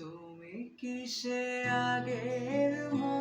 তুমি কিসে আগের মন?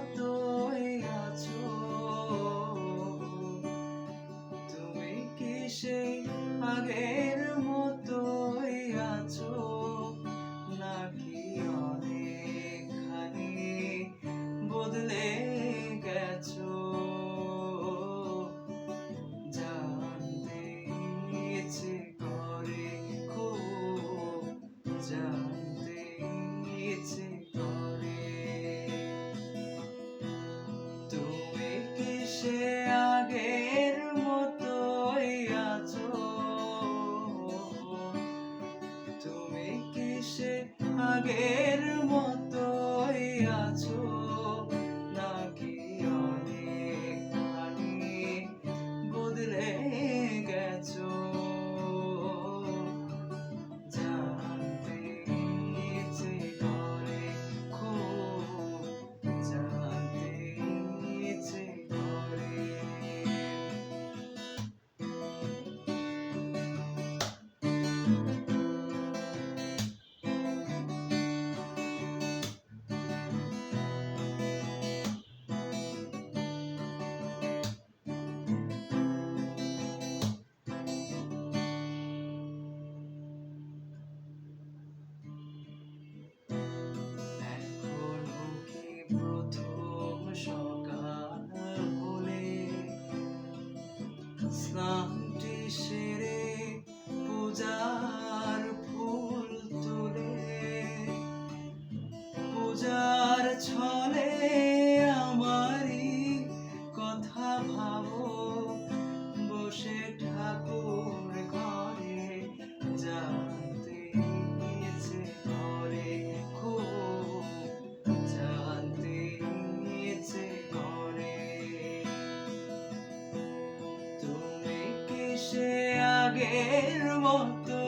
আগের মতো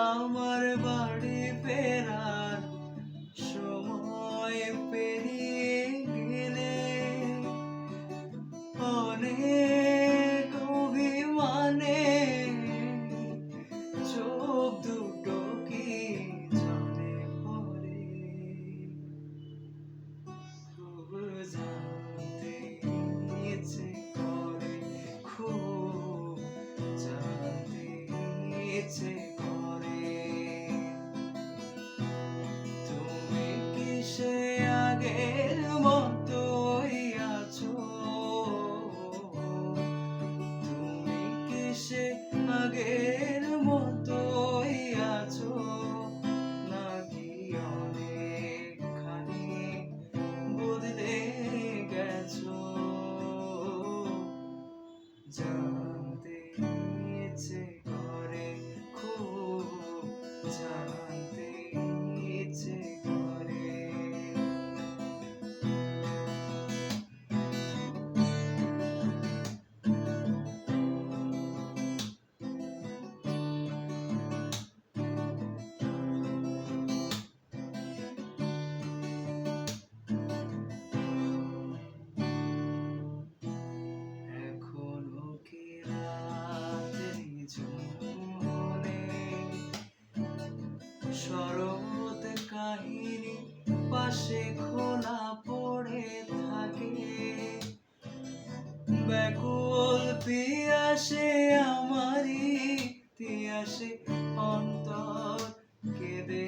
আমার বাড়ি ফেরা আগের মতোই আছো তুমি কি সে আগের মতোই আছো না নাকি অনেকখানি বদলে গেছো? যা সরবত কাহিনী পাশে খোলা পড়ে থাকে। ব্যাকুল পিয়াসে আমারই পিয়াসে অন্তর কেঁদে